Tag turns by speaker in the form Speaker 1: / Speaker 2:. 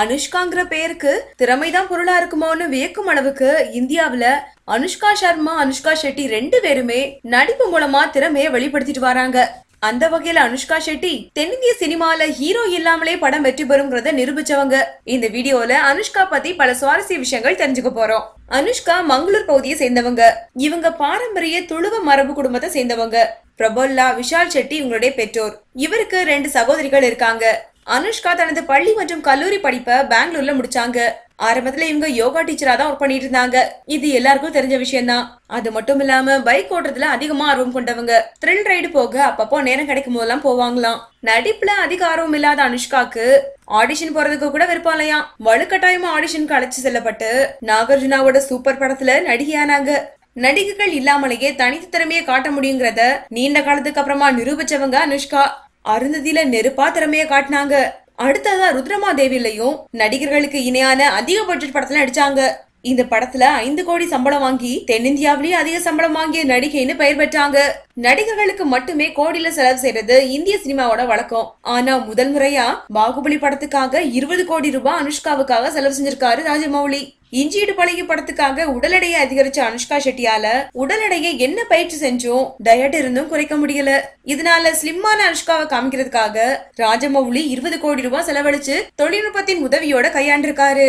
Speaker 1: அனுஷ்காங்கிற பேருக்கு திறமைதான் பொருளா இருக்குமோன்னு வியக்கும் அளவுக்கு இந்தியாவில அனுஷ்கா சர்மா அனுஷ்கா ஷெட்டி ரெண்டு பேருமே நடிப்பு மூலமா திறமையை வெளிப்படுத்திட்டு வராங்க. அந்த வகையில அனுஷ்கா ஷெட்டி தென்னிந்திய சினிமால ஹீரோ இல்லாமலே படம் வெற்றி பெறுங்கிறத நிரூபிச்சவங்க. இந்த வீடியோல அனுஷ்கா பத்தி பல சுவாரஸ்ய விஷயங்கள் தெரிஞ்சுக்க போறோம். அனுஷ்கா மங்களூர் பகுதியை சேர்ந்தவங்க. இவங்க பாரம்பரிய துளுவ மரபு குடும்பத்தை சேர்ந்தவங்க. பிரபல்லா விஷால் ஷெட்டி இவங்களுடைய பெற்றோர். இவருக்கு ரெண்டு சகோதரிகள் இருக்காங்க. அனுஷ்கா தனது பள்ளி மற்றும் கல்லூரி படிப்பை பெங்களூர்ல முடிச்சாங்க. ஆரம்பத்துல இவங்க யோகா டீச்சரா தான் ஒர்க் பண்ணிட்டு இருந்தாங்க. இது எல்லாருக்கும் தெரிஞ்ச விஷயம் தான் அது மட்டும் இல்லாம பைக் ஓட்டுறதுல அதிகமா ஆர்வம் கொண்டவங்க. த்ரில் ரைடு போக அப்பப்போ நேரம் கிடைக்கும் போதெல்லாம் போவாங்களாம். நடிப்புல அதிக ஆர்வம் இல்லாத அனுஷ்காக்கு ஆடிஷன் போறதுக்கு கூட விருப்பம் இல்லையா வலுக்கட்டாயமா ஆடிஷனுக்கு அழைச்சு செல்லப்பட்டு நாகார்ஜுனாவோட சூப்பர் படத்துல நடிகையானாங்க. நடிகைகள் இல்லாமலேயே தனித்து திறமையை காட்ட முடியுங்கிறத நீண்ட காலத்துக்கு அப்புறமா நிரூபிச்சவங்க அனுஷ்கா. அருந்ததியில நெருப்பா திறமைய காட்டினாங்க. அடுத்ததா ருத்ரமா தேவிலையும் நடிகர்களுக்கு இணையான அதிக பட்ஜெட் படத்துல நடிச்சாங்க. இந்த படத்துல ஐந்து கோடி சம்பளம் வாங்கி தென்னிந்தியாவிலேயே அதிக சம்பளம் வாங்கிய நடிகைன்னு பெயர் பெற்றாங்க. நடிகர்களுக்கு மட்டுமே கோடியில செலவு செய்யறது இந்திய சினிமாவோட வழக்கம். ஆனா முதல் முறையா பாகுபலி படத்துக்காக இருபது கோடி ரூபாய் அனுஷ்காவுக்காக செலவு செஞ்சிருக்காரு ராஜமௌலி. இஞ்சியீடு பழகி படத்துக்காக உடல் எடையை அதிகரிச்ச அனுஷ்கா ஷெட்டியால உடல் எடையை என்ன பயிற்சி செஞ்சும்? டயட் இருந்தும் குறைக்க முடியல. இதனால ஸ்லிம்மான அனுஷ்காவை காமிக்கிறதுக்காக ராஜமௌலி இருபது கோடி ரூபாய் செலவழிச்சு தொழில்நுட்பத்தின் உதவியோட கையாண்டிருக்காரு.